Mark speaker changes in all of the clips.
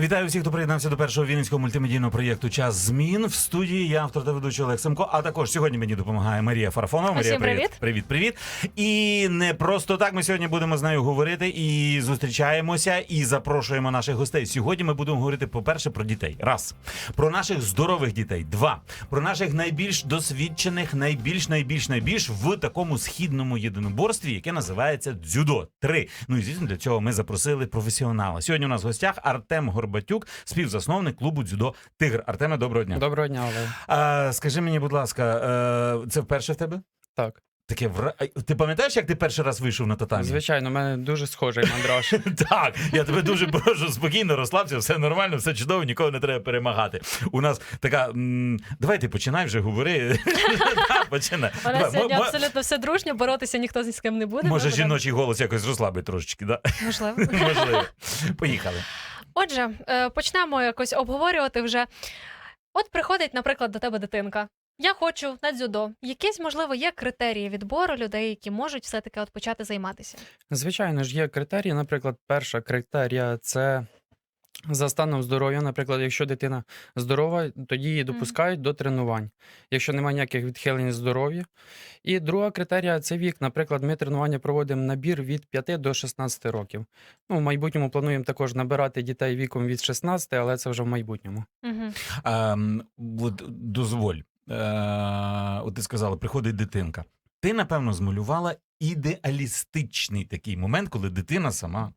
Speaker 1: Вітаю всіх, хто приєднався до першого вінницького мультимедійного проєкту Час змін в студії. Я автор та ведучий Олег Семко. А також сьогодні мені допомагає Марія Фарафонова. Марія,
Speaker 2: привіт.
Speaker 1: привіт, привіт. І не просто так. Ми сьогодні будемо з нею говорити і зустрічаємося, і запрошуємо наших гостей. Сьогодні ми будемо говорити, по-перше, про дітей. Раз про наших здорових дітей. Два про наших найбільш досвідчених, найбільш, найбільш, найбільш в такому східному єдиноборстві, яке називається дзюдо. Три. Ну і звісно, для цього ми запросили професіонала. Сьогодні у нас в гостях Артем Горбатюк, співзасновник клубу дзюдо Тигр. Артеме, доброго дня.
Speaker 3: Доброго дня, Олег.
Speaker 1: А, скажи мені, будь ласка, е, це вперше в тебе?
Speaker 3: Так,
Speaker 1: Таке вра... Ти пам'ятаєш, як ти перший раз вийшов на татамі?
Speaker 3: звичайно, у мене дуже схожий мандраж.
Speaker 1: Так, я тебе дуже прошу, спокійно розслабся, все нормально, все чудово, нікого не треба перемагати. У нас така. Давай ти починай вже говори. Починай.
Speaker 2: У нас
Speaker 1: Давай,
Speaker 2: сьогодні абсолютно все дружньо, боротися ніхто з ким не буде.
Speaker 1: Може, жіночий голос якось розслабить трошечки, да?
Speaker 2: Можливо.
Speaker 1: Можливо. Поїхали.
Speaker 2: Отже, е, почнемо якось обговорювати вже. От приходить, наприклад, до тебе дитинка. Я хочу на дзюдо. Якісь, можливо, є критерії відбору людей, які можуть все-таки от почати займатися.
Speaker 3: Звичайно ж, є критерії. Наприклад, перша критерія це за станом здоров'я. Наприклад, якщо дитина здорова, тоді її допускають до тренувань, якщо немає ніяких відхилень здоров'я. І друга критерія це вік. Наприклад, ми тренування проводимо набір від 5 до 16 років. Ну, в майбутньому плануємо також набирати дітей віком від 16, але це вже в майбутньому.
Speaker 2: Угу.
Speaker 1: Ем, от дозволь. Е, от ти сказала, приходить дитинка. Ти, напевно, змалювала ідеалістичний такий момент, коли дитина сама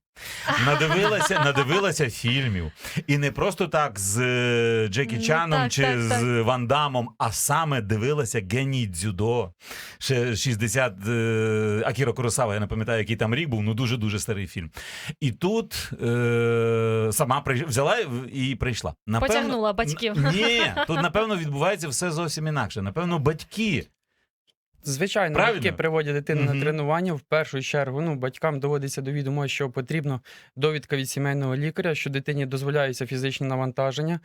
Speaker 1: надивилася, надивилася фільмів. І не просто так з е, Джекі
Speaker 2: Ну,
Speaker 1: Чаном
Speaker 2: так,
Speaker 1: чи
Speaker 2: так,
Speaker 1: з
Speaker 2: так.
Speaker 1: Ван Дамом, а саме дивилася геній дзюдо. Ще 60 е, Акіро Куросава, я не пам'ятаю, який там рік був, ну дуже-дуже старий фільм. І тут е, сама взяла і прийшла. Напевно,
Speaker 2: Потягнула батьків.
Speaker 1: Ні, тут напевно відбувається все зовсім інакше. Напевно, батьки.
Speaker 3: Звичайно,
Speaker 1: Правильно?
Speaker 3: батьки приводять дитину
Speaker 1: Мгм.
Speaker 3: на тренування. В першу чергу ну, батькам доводиться до відомо, що потрібно довідка від сімейного лікаря, що дитині дозволяються фізичні навантаження.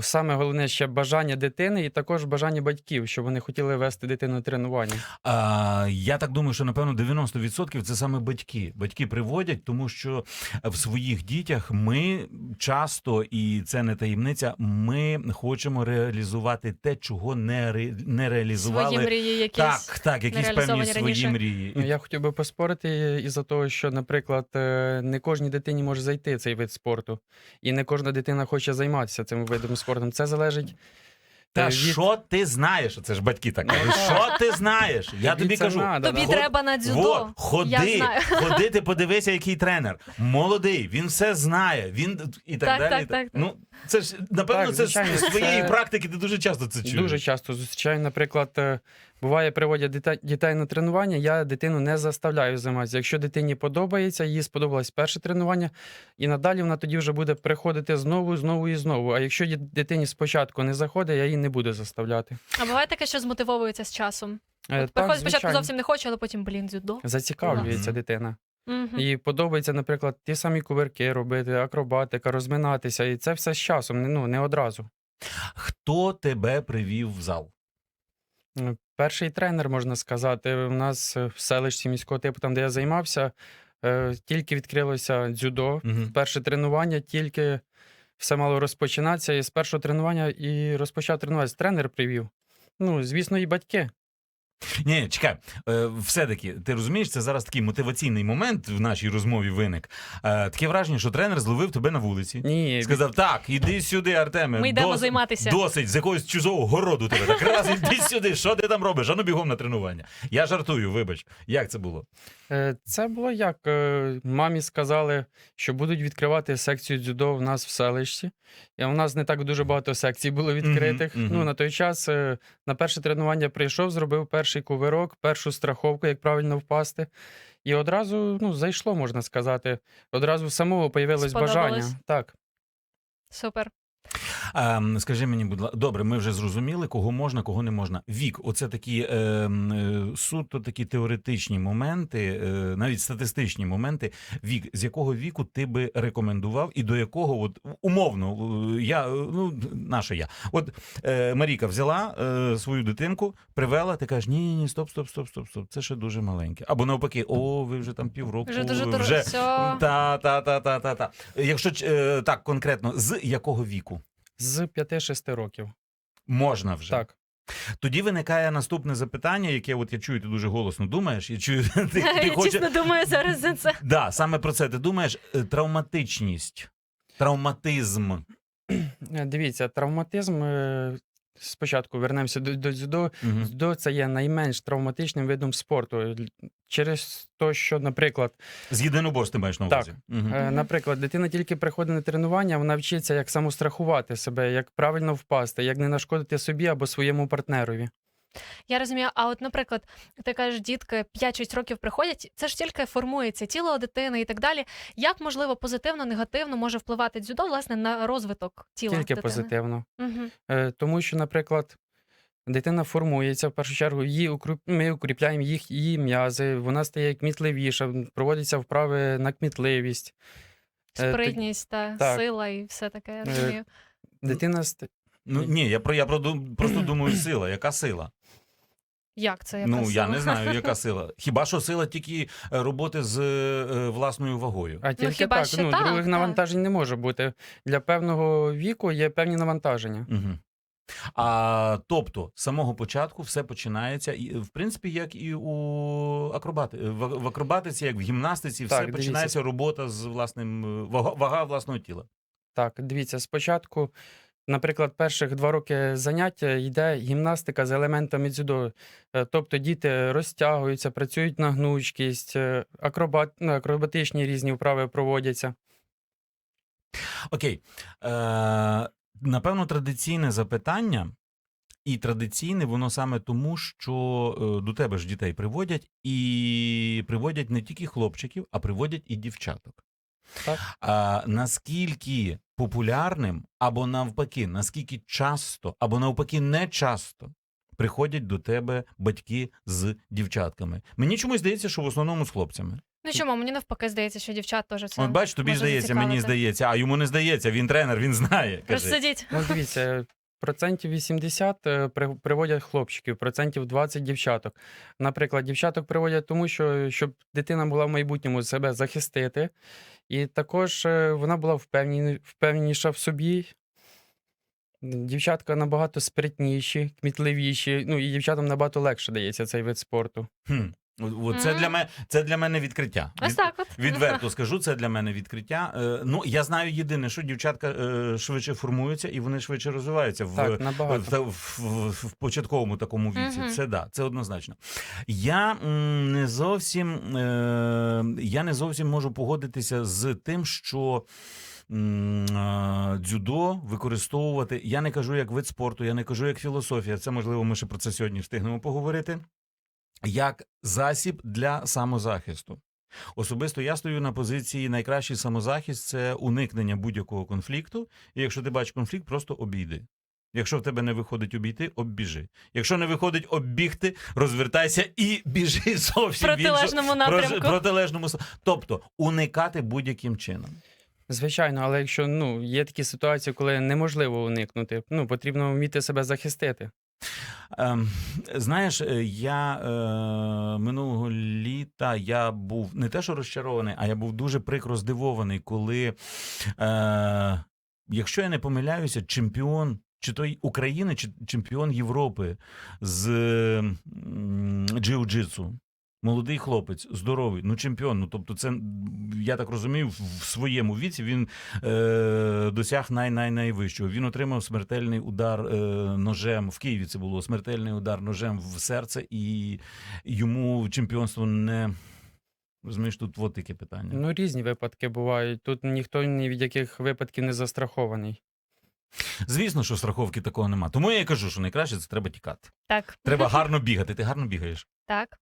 Speaker 3: Саме головне ще бажання дитини і також бажання батьків, щоб вони хотіли вести дитину на тренування.
Speaker 1: А, я так думаю, що напевно 90% це саме батьки. Батьки приводять, тому що в своїх дітях ми часто, і це не таємниця, ми хочемо реалізувати те, чого не, ре... не реалізували.
Speaker 2: Свої мрії якісь.
Speaker 1: Так, так, якісь певні свої
Speaker 2: раніше.
Speaker 1: мрії.
Speaker 3: Ну, я хотів би поспорити із-за того, що, наприклад, е, не кожній дитині може зайти цей вид спорту, і не кожна дитина хоче займатися цим видом спорту. Це залежить.
Speaker 1: Та
Speaker 3: е, від-
Speaker 1: що ти знаєш? Це ж батьки так
Speaker 3: Ну,
Speaker 1: кажуть. Що ти знаєш? Я
Speaker 3: Тобі це
Speaker 1: кажу.
Speaker 3: надо,
Speaker 2: Тобі
Speaker 3: да.
Speaker 2: треба на дзюдо.
Speaker 1: Во, ходи,
Speaker 2: Я знаю.
Speaker 1: ходи, ти подивися, який тренер. Молодий, він все знає. Він і так,
Speaker 2: Так,
Speaker 1: далі.
Speaker 2: так, так.
Speaker 1: Ну, це ж напевно,
Speaker 3: Так,
Speaker 1: це ж
Speaker 3: звичайно,
Speaker 1: з своєї
Speaker 3: це-
Speaker 1: практики. Ти дуже часто це чуєш.
Speaker 3: Дуже часто зустрічаю, наприклад, е, буває, приводять дітей, дітей на тренування, я дитину не заставляю займатися. Якщо дитині подобається, їй сподобалось перше тренування, і надалі вона тоді вже буде приходити знову, знову і знову. А якщо дитині спочатку не заходить, я її не буду заставляти.
Speaker 2: А буває таке, що змотивовується з часом.
Speaker 3: Е,
Speaker 2: От приходить спочатку зовсім не хочу, але потім, блін, дзюдо.
Speaker 3: Зацікавлюється дитина.
Speaker 2: Мгм.
Speaker 3: Їй подобається, наприклад, ті самі кувирки робити, акробатика, розминатися. І це все з часом, ну, не одразу.
Speaker 1: Хто тебе привів в зал?
Speaker 3: Перший тренер, можна сказати, у нас е, в селищі міського типу, там, де я займався, е, тільки відкрилося дзюдо.
Speaker 1: Угу.
Speaker 3: Перше тренування, тільки все мало розпочинатися. І з першого тренування і розпочав тренуватися. Тренер привів. Ну, звісно, і батьки.
Speaker 1: Ні, чекай, е, все-таки ти розумієш, це зараз такий мотиваційний момент в нашій розмові виник. Е, таке враження, що тренер зловив тебе на вулиці.
Speaker 3: Ні,
Speaker 1: Сказав, так, іди сюди, Артеме.
Speaker 2: Ми йдемо
Speaker 1: дос-
Speaker 2: займатися.
Speaker 1: Досить з якогось чужого городу тебе. Так раз іди сюди, що ти там робиш? Ану бігом на тренування. Я жартую, вибач. Як це було?
Speaker 3: Е, Це було як е, мамі сказали, що будуть відкривати секцію дзюдо в нас в селищі. І у нас не так дуже багато секцій було відкритих.
Speaker 1: мгм.
Speaker 3: Ну, на той час е, на перше тренування прийшов, зробив перший кувирок, першу страховку, як правильно впасти. І одразу ну, зайшло, можна сказати. Одразу самого появилось
Speaker 2: Сподобалось?
Speaker 3: бажання. Так.
Speaker 2: Супер.
Speaker 1: Ем, скажи мені, будь ласка, добре, ми вже зрозуміли, кого можна, кого не можна. Вік, оце такі ем, е, суто такі теоретичні моменти, е, навіть статистичні моменти. Вік, з якого віку ти би рекомендував, і до якого, от умовно, е, я е, ну наша я. От е, Маріка взяла е, свою дитинку, привела, ти кажеш, ні, ні, ні, стоп, стоп, стоп, стоп, стоп. Це ще дуже маленьке. Або навпаки, о, ви вже там півроку.
Speaker 2: Вже дуже
Speaker 1: вже
Speaker 2: Все.
Speaker 1: та, та, та, та, та, та. Якщо е, так конкретно, з якого віку
Speaker 3: З 5-6 років.
Speaker 1: можна вже?
Speaker 3: Так.
Speaker 1: Тоді виникає наступне запитання, яке от я чую, ти дуже голосно думаєш. Я чую, ти, ти
Speaker 2: Я
Speaker 1: хочеш...
Speaker 2: чесно думаю зараз за це.
Speaker 1: Да, саме про це ти думаєш. Е, Травматичність, травматизм.
Speaker 3: Е, Дивіться, травматизм. Спочатку вернемося до, до дзюдо.
Speaker 1: Мгм.
Speaker 3: Дзюдо це є найменш травматичним видом спорту. Через те, що, наприклад,
Speaker 1: З єдиноборств ти маєш на
Speaker 3: Так.
Speaker 1: увазі. Мгм.
Speaker 3: Е, Наприклад, дитина тільки приходить на тренування, вона вчиться, як самострахувати себе, як правильно впасти, як не нашкодити собі або своєму партнерові.
Speaker 2: Я розумію, а от, наприклад, ти кажеш, дітки 5-6 років приходять, це ж тільки формується тіло дитини і так далі. Як можливо позитивно, негативно може впливати дзюдо власне на розвиток тіла?
Speaker 3: Тільки
Speaker 2: дитини?
Speaker 3: позитивно.
Speaker 2: Угу.
Speaker 3: Тому що, наприклад, дитина формується в першу чергу, її укріп... ми укріпляємо їх її м'язи, вона стає кмітливіша, проводяться вправи на кмітливість. Е,
Speaker 2: Спритність та
Speaker 3: так.
Speaker 2: сила і все таке. Я
Speaker 3: Е,
Speaker 2: розумію.
Speaker 3: Дитина
Speaker 1: Ну ні, я про я про, просто думаю, сила. Яка сила?
Speaker 2: Як це? яка
Speaker 1: ну я не знаю, яка сила. Хіба що сила тільки е, роботи з е, власною вагою.
Speaker 3: А тільки
Speaker 2: хіба
Speaker 3: так,
Speaker 2: що
Speaker 3: ну,
Speaker 2: так,
Speaker 3: других
Speaker 2: так.
Speaker 3: навантажень не може бути. Для певного віку є певні навантаження.
Speaker 1: Угу. А тобто, з самого початку все починається, і в принципі, як і у акробати в, в акробатиці, як в гімнастиці, все
Speaker 3: Так, дивіться.
Speaker 1: починається робота з власним е, вага, вага власного тіла.
Speaker 3: Так, дивіться, спочатку, наприклад, перших два роки заняття йде гімнастика з елементами дзюдо. Е, Тобто діти розтягуються, працюють на гнучкість, е, акробат, ну, акробатичні різні вправи проводяться.
Speaker 1: Окей. Е, напевно, традиційне запитання, і традиційне воно саме тому, що е, до тебе ж дітей приводять, і приводять не тільки хлопчиків, а приводять і дівчаток.
Speaker 3: Так.
Speaker 1: А, наскільки популярним, або навпаки, наскільки часто, або навпаки, не часто приходять до тебе батьки з дівчатками. Мені чомусь здається, що в основному з хлопцями.
Speaker 2: Ну чому? Мені навпаки здається, що дівчат теж це.
Speaker 1: От бач, тобі
Speaker 2: може
Speaker 1: здається, мені
Speaker 2: зацікавити.
Speaker 1: здається, а йому не здається. Він тренер, він знає. Кажи.
Speaker 2: Розсидіть.
Speaker 3: Ну, дивіться, процентів 80 е, при- приводять хлопчиків, процентів 20 дівчаток. Наприклад, дівчаток приводять тому, що щоб дитина була в майбутньому себе захистити, і також е, вона була впевнені- впевненіша в собі. Дівчатка набагато спритніші, кмітливіші. Ну і дівчатам набагато легше дається цей вид спорту.
Speaker 1: Хм. От- Це
Speaker 2: Мгм.
Speaker 1: для мене це для мене відкриття.
Speaker 2: Ось
Speaker 1: Від-
Speaker 2: так от.
Speaker 1: Відверто скажу, це для мене відкриття. Е, ну я знаю єдине, що дівчатка е, швидше формуються і вони швидше розвиваються в,
Speaker 3: Так, набагато.
Speaker 1: в, в, в, в початковому такому віці.
Speaker 2: Мгм.
Speaker 1: Це да, це однозначно. Я м, не зовсім е, я не зовсім можу погодитися з тим, що. е, Дзюдо використовувати. Я не кажу як вид спорту, я не кажу як філософія. Це можливо, ми ще про це сьогодні встигнемо поговорити. Як засіб для самозахисту. Особисто я стою на позиції найкращий самозахист це уникнення будь-якого конфлікту. І якщо ти бачиш конфлікт, просто обійди. Якщо в тебе не виходить обійти, оббіжи. Якщо не виходить оббігти, розвертайся і біжи зовсім
Speaker 2: протилежному напрямку.
Speaker 1: протилежному Тобто уникати будь-яким чином.
Speaker 3: Звичайно, але якщо ну, є такі ситуації, коли неможливо уникнути, ну, потрібно вміти себе захистити.
Speaker 1: Ем, знаєш, е, я е, минулого літа я був не те, що розчарований, а я був дуже прикро здивований, коли, е, якщо я не помиляюся, чемпіон. Чи то України, чи чемпіон Європи з джиу-джитсу. Молодий хлопець, здоровий, ну чемпіон. Ну тобто, це я так розумію, в своєму віці він е, досяг най-най-найвищого. Він отримав смертельний удар е, ножем в Києві. Це було смертельний удар ножем в серце, і йому чемпіонство не розумієш, тут от таке питання.
Speaker 3: Ну, різні випадки бувають. Тут ніхто ні від яких випадків не застрахований.
Speaker 1: Звісно, що страховки такого нема. Тому я і кажу, що найкраще це треба тікати.
Speaker 2: Так.
Speaker 1: Треба гарно бігати. Ти гарно бігаєш.
Speaker 2: Так.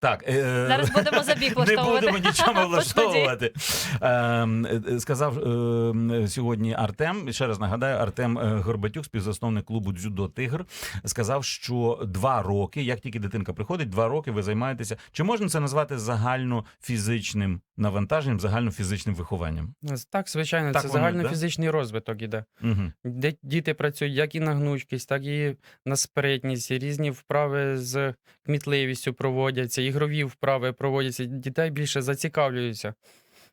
Speaker 1: Так, е,
Speaker 2: Зараз будемо забіг
Speaker 1: Не
Speaker 2: влаштовувати.
Speaker 1: будемо нічого влаштовувати. Ем, е, Сказав е, сьогодні Артем. Ще раз нагадаю, Артем е, Горбатюк, співзасновник клубу Дзюдо Тигр, сказав, що два роки, як тільки дитинка приходить, два роки ви займаєтеся. Чи можна це назвати загальнофізичним навантаженням, загальнофізичним вихованням?
Speaker 3: Так, звичайно,
Speaker 1: Так
Speaker 3: це
Speaker 1: воно,
Speaker 3: загальнофізичний розвиток іде.
Speaker 1: Угу.
Speaker 3: Де діти працюють як і на гнучкість, так і на спритність, і різні вправи з кмітливістю проводяться, ігрові вправи проводяться. Дітей більше зацікавлюються.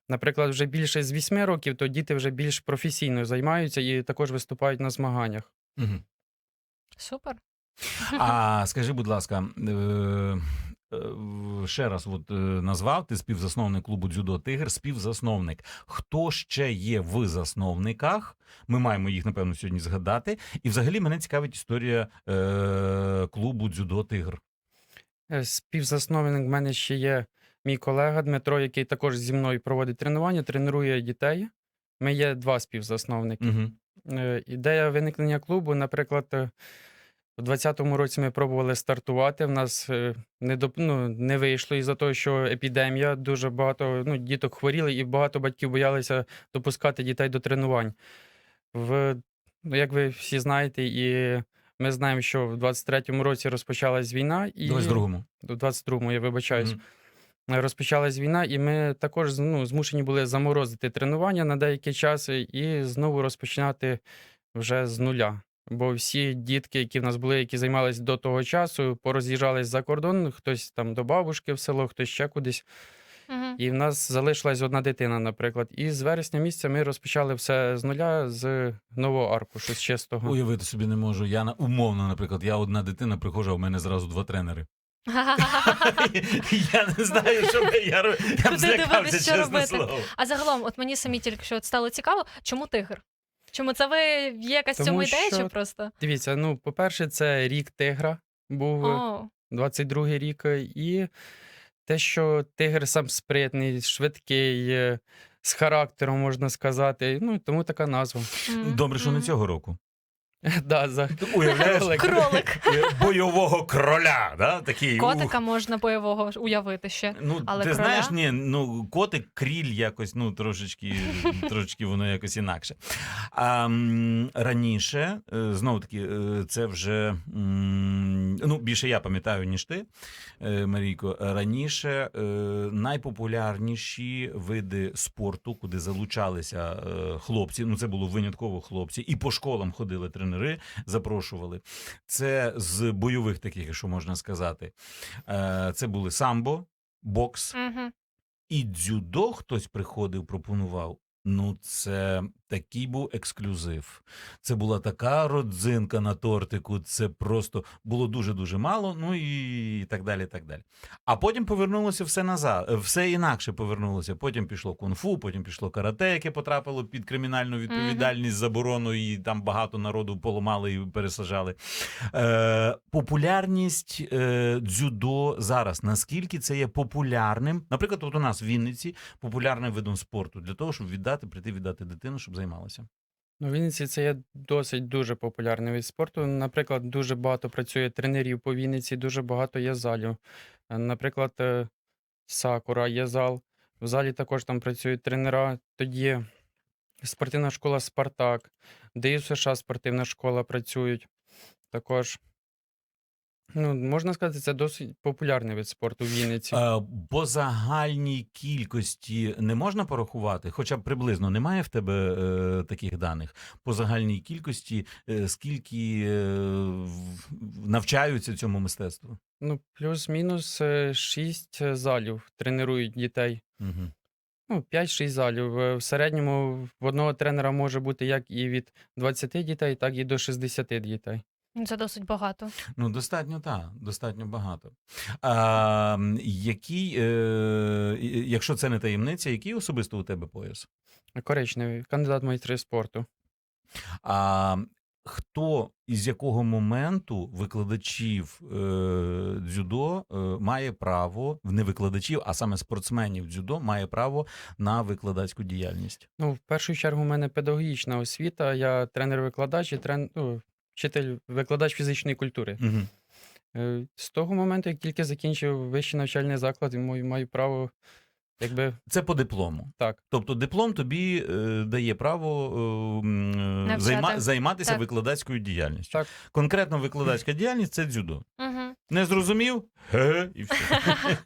Speaker 3: Наприклад, вже більше з 8 років, то діти вже більш професійно займаються і також виступають на змаганнях.
Speaker 1: Угу.
Speaker 2: Супер.
Speaker 1: А скажи, будь ласка, е, е, ще раз от, е, назвав ти співзасновник клубу Дзюдо Тигр, співзасновник. Хто ще є в засновниках? Ми маємо їх, напевно, сьогодні згадати. І взагалі мене цікавить історія е, клубу Дзюдо Тигр.
Speaker 3: Е, Співзасновник в мене ще є мій колега Дмитро, який також зі мною проводить тренування, тренує дітей. Ми є два співзасновники.
Speaker 1: Угу.
Speaker 3: Ідея виникнення клубу, наприклад, е, у 2020 році ми пробували стартувати. В нас не, доп... ну, не вийшло із-за того, що епідемія, дуже багато ну, діток хворіли, і багато батьків боялися допускати дітей до тренувань. В... ну, Як ви всі знаєте, і ми знаємо, що в 23-му році розпочалась війна, і
Speaker 1: Давай з другому.
Speaker 3: у 22-му, я вибачаюсь.
Speaker 1: Мгм.
Speaker 3: Розпочалась війна, і ми також ну, змушені були заморозити тренування на деякий час і знову розпочинати вже з нуля. Бо всі дітки, які в нас були, які займалися до того часу, пороз'їжджались за кордон, хтось там до бабушки в село, хтось ще кудись.
Speaker 2: Мгм.
Speaker 3: І в нас залишилась одна дитина, наприклад. І з вересня місяця ми розпочали все з нуля, з нового аркушу, з чистого.
Speaker 1: Уявити собі не можу. Я на умовно, наприклад, я одна дитина приходжу, а в мене зразу два тренери. Я не знаю, що би я робив. Я б
Speaker 2: Куди
Speaker 1: злякався,
Speaker 2: дивитись, що
Speaker 1: чесне
Speaker 2: робити?
Speaker 1: слово.
Speaker 2: А загалом, от мені самі тільки що от стало цікаво, чому тигр? Чому це ви є якась в
Speaker 3: Тому
Speaker 2: цьому ідея, чи
Speaker 3: що-
Speaker 2: просто?
Speaker 3: Дивіться, ну, по-перше, це рік тигра був.
Speaker 2: О,
Speaker 3: 22-й рік. е, І те, що тигр сам спритний, швидкий, е, з характером, можна сказати. Ну, тому така назва.
Speaker 1: Добре, що не цього року.
Speaker 3: Да, за...
Speaker 1: Уявляєш?
Speaker 3: Кролик.
Speaker 2: Кролик.
Speaker 1: бойового кроля, да? такий.
Speaker 2: Котика
Speaker 1: ух.
Speaker 2: можна бойового уявити ще.
Speaker 1: Ну,
Speaker 2: але
Speaker 1: ти
Speaker 2: кроля?
Speaker 1: знаєш, ні, ну котик, кріль якось, ну трошечки, трошечки воно якось інакше. А, раніше, е, знову таки, е, це вже ну, більше я пам'ятаю, ніж ти, е, Марійко. Раніше найпопулярніші види спорту, куди залучалися хлопці, ну це було винятково хлопці, і по школам ходили тренери, запрошували. Це з бойових таких, якщо можна сказати. Е, Це були самбо, бокс
Speaker 2: угу.
Speaker 1: і дзюдо хтось приходив, пропонував. Ну, це такий був ексклюзив. Це була така родзинка на тортику. Це просто було дуже дуже мало. Ну і так далі. так далі. А потім повернулося все назад, е, все інакше повернулося. Потім пішло кунг-фу, потім пішло карате, яке потрапило під кримінальну відповідальність, заборону, і там багато народу поламали і пересажали. Е, популярність е, дзюдо зараз. Наскільки це є популярним? Наприклад, от у нас в Вінниці популярним видом спорту для того, щоб віддати, прийти віддати дитину, щоб займалася.
Speaker 3: Ну, Вінниці це є досить дуже популярний від спорту. Наприклад, дуже багато працює тренерів по Вінниці, дуже багато є залів. Е, Наприклад, е, Сакура є зал. В залі також там працюють тренера. Тоді спортивна школа Спартак, де і США спортивна школа працюють. Також, ну, можна сказати, це досить популярний вид спорту в Вінниці.
Speaker 1: Е, по загальній кількості не можна порахувати, хоча б приблизно немає в тебе е, таких даних. По загальній кількості, е, скільки е, в- навчаються цьому мистецтву?
Speaker 3: Ну, плюс-мінус е, шість е, залів тренують дітей.
Speaker 1: Угу.
Speaker 3: Ну, 5-6 залів. Е, В середньому в одного тренера може бути як і від 20 дітей, так і до 60 дітей.
Speaker 2: Ну, Це досить багато.
Speaker 1: Ну, достатньо, так, достатньо багато. А, який, е, якщо це не таємниця, який особисто у тебе пояс?
Speaker 3: Коричневий, кандидат в майстри спорту.
Speaker 1: А хто із якого моменту викладачів е, дзюдо е, має право, не викладачів, а саме спортсменів дзюдо має право на викладацьку діяльність?
Speaker 3: Ну, в першу чергу, у мене педагогічна освіта. Я тренер-викладач і трен... ну, вчитель, викладач фізичної культури.
Speaker 1: Угу.
Speaker 3: Е, З того моменту, як тільки закінчив вищий навчальний заклад, маю, маю право, якби
Speaker 1: Це по диплому.
Speaker 3: так.
Speaker 1: Тобто диплом тобі е, дає право е, займа, займатися
Speaker 2: Так.
Speaker 1: викладацькою діяльністю.
Speaker 3: Так.
Speaker 1: Конкретно викладацька діяльність це дзюдо.
Speaker 2: Угу.
Speaker 1: Не зрозумів? Ге, і все.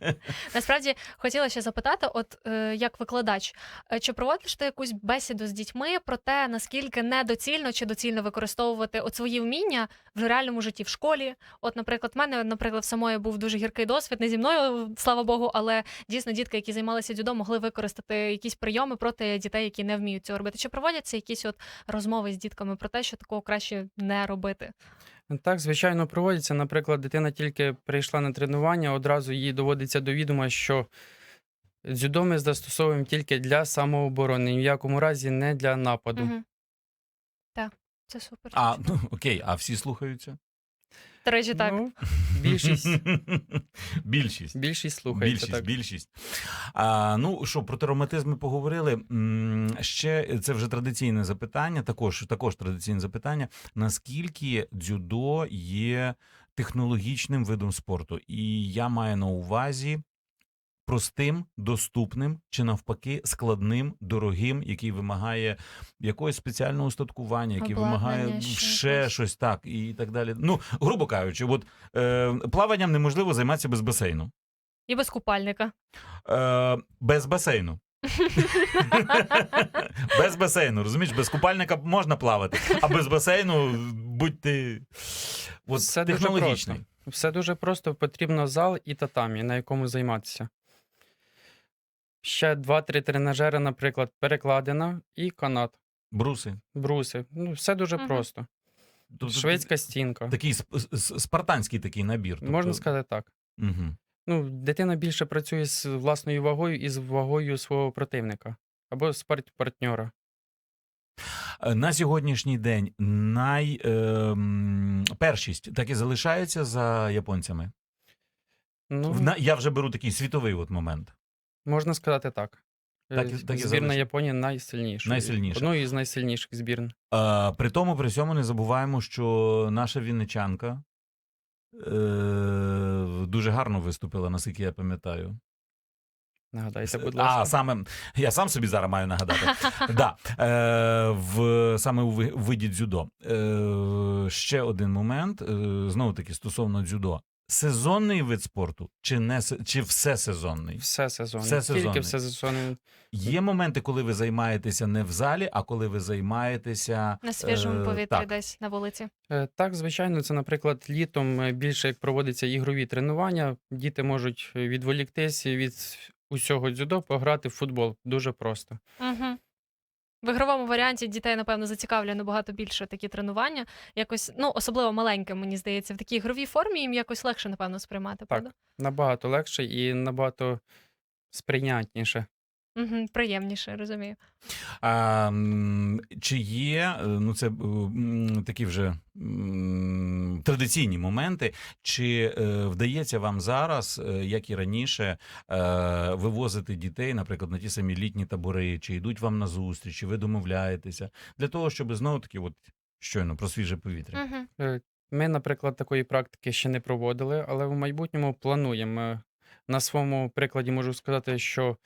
Speaker 2: Насправді хотіла ще запитати, от е, як викладач, е, чи проводиш ти якусь бесіду з дітьми про те, наскільки недоцільно чи доцільно використовувати от свої вміння в реальному житті в школі? От, наприклад, в мене, наприклад, в самої був дуже гіркий досвід, не зі мною, слава Богу, але дійсно дітки, які займалися дзюдо, могли використати якісь прийоми проти дітей, які не вміють цього робити. Чи проводяться якісь от розмови з дітками про те, що такого краще не робити?
Speaker 3: Так, звичайно, проводиться. Наприклад, дитина тільки прийшла на тренування, одразу їй доводиться до відома, що дзюдо ми застосовуємо тільки для самооборони, ні в якому разі не для нападу.
Speaker 2: Угу. Так, це супер.
Speaker 1: А, ну, окей, а всі слухаються?
Speaker 2: До речі, так.
Speaker 3: Ну, більшість,
Speaker 1: Більшість.
Speaker 3: більшість слухається.
Speaker 1: Більшість,
Speaker 3: так.
Speaker 1: більшість. А, ну що, про травматизм ми поговорили. М, Ще це вже традиційне запитання, також, також традиційне запитання. Наскільки дзюдо є технологічним видом спорту? І я маю на увазі простим, доступним чи навпаки складним, дорогим, який вимагає якогось спеціального устаткування, який
Speaker 2: Обладнання,
Speaker 1: вимагає
Speaker 2: ще
Speaker 1: ще щось так і так далі. Ну, грубо кажучи, от е, плаванням неможливо займатися без басейну.
Speaker 2: І без купальника.
Speaker 1: Е, без басейну. без басейну, розумієш, без купальника можна плавати, а без басейну будь ти от,
Speaker 3: Все дуже. Все дуже просто. Потрібно зал і татамі, на якому займатися. Ще два-три тренажери, наприклад, перекладина і канат,
Speaker 1: Бруси.
Speaker 3: бруси. Ну, все дуже
Speaker 2: Мгм.
Speaker 3: просто.
Speaker 1: Тобто
Speaker 3: Шведська стінка.
Speaker 1: Такий сп- с- спартанський такий набір. Тобто,
Speaker 3: Можна сказати так.
Speaker 1: Угу.
Speaker 3: Ну, дитина більше працює з власною вагою і з вагою свого противника або з пар- партньора.
Speaker 1: Е, На сьогоднішній день найпершість так і залишається за японцями.
Speaker 3: Ну,
Speaker 1: В- на- Я вже беру такий світовий от момент.
Speaker 3: Можна сказати так.
Speaker 1: Так і-
Speaker 3: Е,
Speaker 1: так і
Speaker 3: Збірна
Speaker 1: залишиться.
Speaker 3: Японії найсильніша.
Speaker 1: Найсильніша.
Speaker 3: Одною із найсильніших збірн.
Speaker 1: Е, при тому, при цьому не забуваємо, що наша вінничанка е, дуже гарно виступила, наскільки я пам'ятаю.
Speaker 3: Нагадайте, будь ласка.
Speaker 1: А, саме я сам собі зараз маю нагадати. да, е, в, саме у ви- виді дзюдо. Е, ще один момент, е, знову таки, стосовно дзюдо. Сезонний вид спорту чи не чи все сезонний?
Speaker 3: Все сезонне.
Speaker 1: Все
Speaker 3: Тільки
Speaker 1: сезонне.
Speaker 3: все сезонне.
Speaker 1: Є моменти, коли ви займаєтеся не в залі, а коли ви займаєтеся
Speaker 2: На свіжому
Speaker 1: е,
Speaker 2: повітрі
Speaker 1: так.
Speaker 2: десь на вулиці.
Speaker 3: Е, Так, звичайно, це, наприклад, літом е, більше як проводяться ігрові тренування. Діти можуть відволіктись від усього дзюдо, пограти в футбол. Дуже просто.
Speaker 2: Угу. В ігровому варіанті дітей, напевно, зацікавлює набагато більше такі тренування. Якось, ну, особливо маленьким, мені здається, в такій ігровій формі їм якось легше, напевно, сприймати, правда?
Speaker 3: Набагато легше і набагато сприйнятніше.
Speaker 2: Угу. Приємніше, розумію.
Speaker 1: А, м, чи є, е, ну це е, м, такі вже м, традиційні моменти, чи е, вдається вам зараз, е, як і раніше, е, вивозити дітей, наприклад, на ті самі літні табори, чи йдуть вам на зустріч, чи ви домовляєтеся, для того, щоб знову таки, от щойно про свіже повітря.
Speaker 2: Угу.
Speaker 3: Е, Ми, наприклад, такої практики ще не проводили, але в майбутньому плануємо. Е, На своєму прикладі можу сказати, що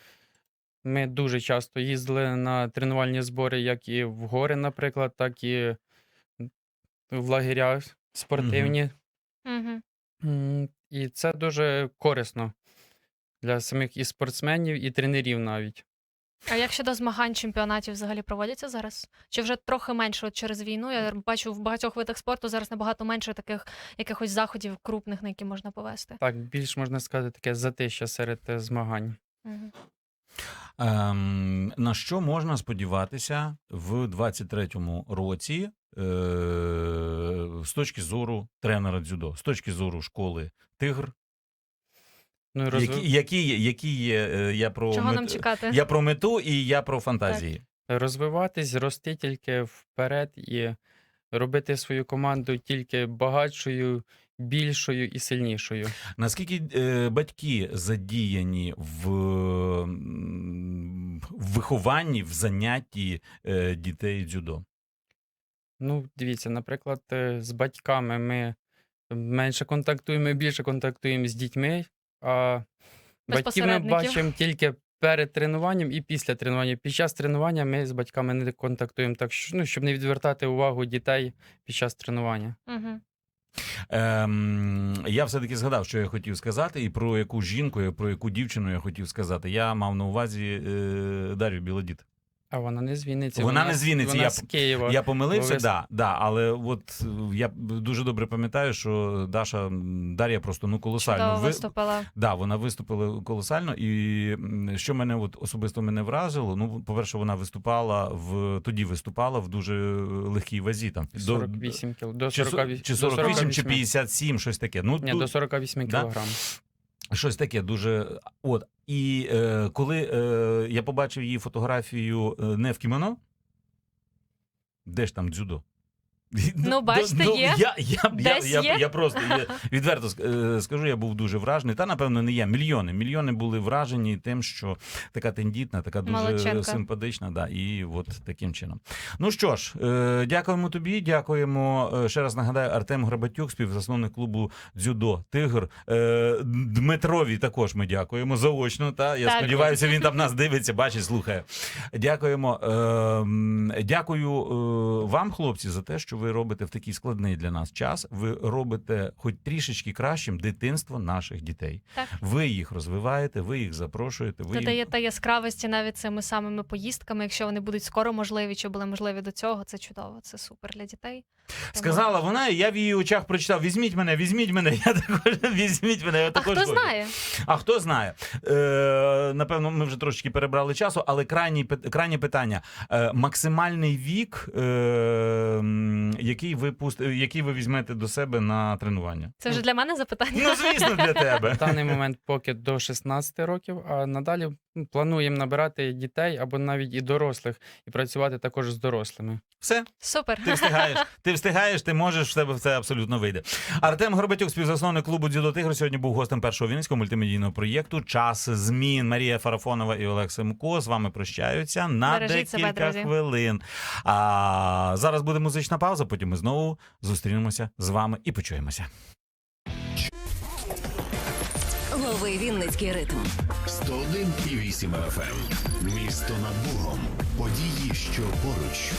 Speaker 3: ми дуже часто їздили на тренувальні збори, як і в гори, наприклад, так і в лагеря спортивні.
Speaker 2: Угу.
Speaker 3: М, І це дуже корисно для самих і спортсменів, і тренерів навіть.
Speaker 2: А як щодо змагань чемпіонатів взагалі проводяться зараз? Чи вже трохи менше от через війну? Я бачу в багатьох видах спорту зараз набагато менше таких якихось заходів крупних, на які можна повести.
Speaker 3: Так, більш можна сказати, таке затища серед е, змагань.
Speaker 2: Угу.
Speaker 1: Ем, на що можна сподіватися в 23-му році е, з точки зору тренера дзюдо, з точки зору школи Тигр?
Speaker 3: Ну, і
Speaker 1: Які, які, є- які є, е, я про
Speaker 2: Чого
Speaker 1: мет-
Speaker 2: нам чекати?
Speaker 1: Я про мету і я про фантазії.
Speaker 3: розвиватись, рости тільки вперед і робити свою команду тільки багатшою, більшою і сильнішою.
Speaker 1: Наскільки е, батьки задіяні в, в вихованні, в занятті е, дітей дзюдо?
Speaker 3: Ну, дивіться, наприклад, е, з батьками ми менше контактуємо, ми більше контактуємо з дітьми. А батьків ми бачимо тільки перед тренуванням і після тренування. Під час тренування ми з батьками не контактуємо, так що, ну, щоб не відвертати увагу дітей під час тренування.
Speaker 2: Угу.
Speaker 1: Ем, я все-таки згадав, що я хотів сказати, і про яку жінку, і про яку дівчину я хотів сказати. Я мав на увазі е, Дар'ю Білодіт.
Speaker 3: А вона не з Вінниці.
Speaker 1: Вона не з Вінниці,
Speaker 3: Вона
Speaker 1: я-
Speaker 3: з Києва.
Speaker 1: Я помилився,
Speaker 3: Бо ви-
Speaker 1: да, да, але от е, я дуже добре пам'ятаю, що Даша Дар'я просто ну колосально
Speaker 2: Чудово
Speaker 1: ви-
Speaker 2: виступила.
Speaker 1: Да, вона виступила колосально, і що мене от особисто мене вразило. Ну, по-перше, вона виступала в тоді виступала в дуже легкій вазі. Там до-
Speaker 3: кіл. До
Speaker 1: чи,
Speaker 3: 48,
Speaker 1: чи
Speaker 3: до
Speaker 1: 48, чи 57, щось таке. Ну
Speaker 3: Ні,
Speaker 1: ду-
Speaker 3: до 48
Speaker 1: Да? Щось таке дуже. От і е, коли е, я побачив її фотографію е, не в кімоно, де ж там дзюдо?
Speaker 2: Ну, бачите, є.
Speaker 1: Я, я, я,
Speaker 2: Десь
Speaker 1: я,
Speaker 2: є.
Speaker 1: я просто я, відверто е, скажу, я був дуже вражений. Та, напевно, не я. Мільйони. Мільйони були вражені тим, що така тендітна, така дуже
Speaker 2: Молодчинка.
Speaker 1: симпатична. Да, і от таким чином. Ну що ж, е, дякуємо тобі. Дякуємо. е, Ще раз нагадаю, Артем Грабатюк, співзасновник клубу Дзюдо Тигр. Дмитрові також ми дякуємо заочно. Та я
Speaker 2: Так.
Speaker 1: сподіваюся, він там нас дивиться, бачить, слухає. Дякуємо. Е, дякую вам, хлопці, за те, що ви робите в такий складний для нас час. Ви робите хоч трішечки кращим дитинство наших дітей.
Speaker 2: Так.
Speaker 1: Ви їх розвиваєте, ви їх запрошуєте. Ви їм-
Speaker 2: Додаєте яскравості навіть цими самими поїздками, якщо вони будуть скоро можливі, чи були можливі до цього. Це чудово, це супер для дітей. Тому-
Speaker 1: Сказала вона, і я в її очах прочитав: візьміть мене, візьміть мене. Я також візьміть мене. Я
Speaker 2: А
Speaker 1: також
Speaker 2: хто
Speaker 1: хочу.
Speaker 2: знає?
Speaker 1: А хто знає? Е, напевно, ми вже трошечки перебрали часу, але крайнє, крайнє питання: е, максимальний вік, е, який ви пуст... який ви візьмете до себе на тренування?
Speaker 2: Це вже для мене запитання.
Speaker 1: Ну, звісно, для тебе.
Speaker 3: На даний момент поки до 16 років, а надалі ну, плануємо набирати дітей або навіть і дорослих, і працювати також з дорослими.
Speaker 1: Все,
Speaker 2: Супер.
Speaker 1: ти встигаєш. Ти встигаєш, ти можеш, в тебе це абсолютно вийде. Артем Горбатюк, співзасновник клубу Дзюдо Тигр, сьогодні був гостем першого вінницького мультимедійного проєкту Час змін. Марія Фарафонова і Олег Семко з вами прощаються на
Speaker 2: Бережіть
Speaker 1: декілька
Speaker 2: друзі.
Speaker 1: хвилин. А зараз буде музична пауза. Потім ми знову зустрінемося з вами і почуємося.
Speaker 4: Лови Вінницький ритм.
Speaker 5: 101,8 FM. Місто над Богом. Події, що поруч.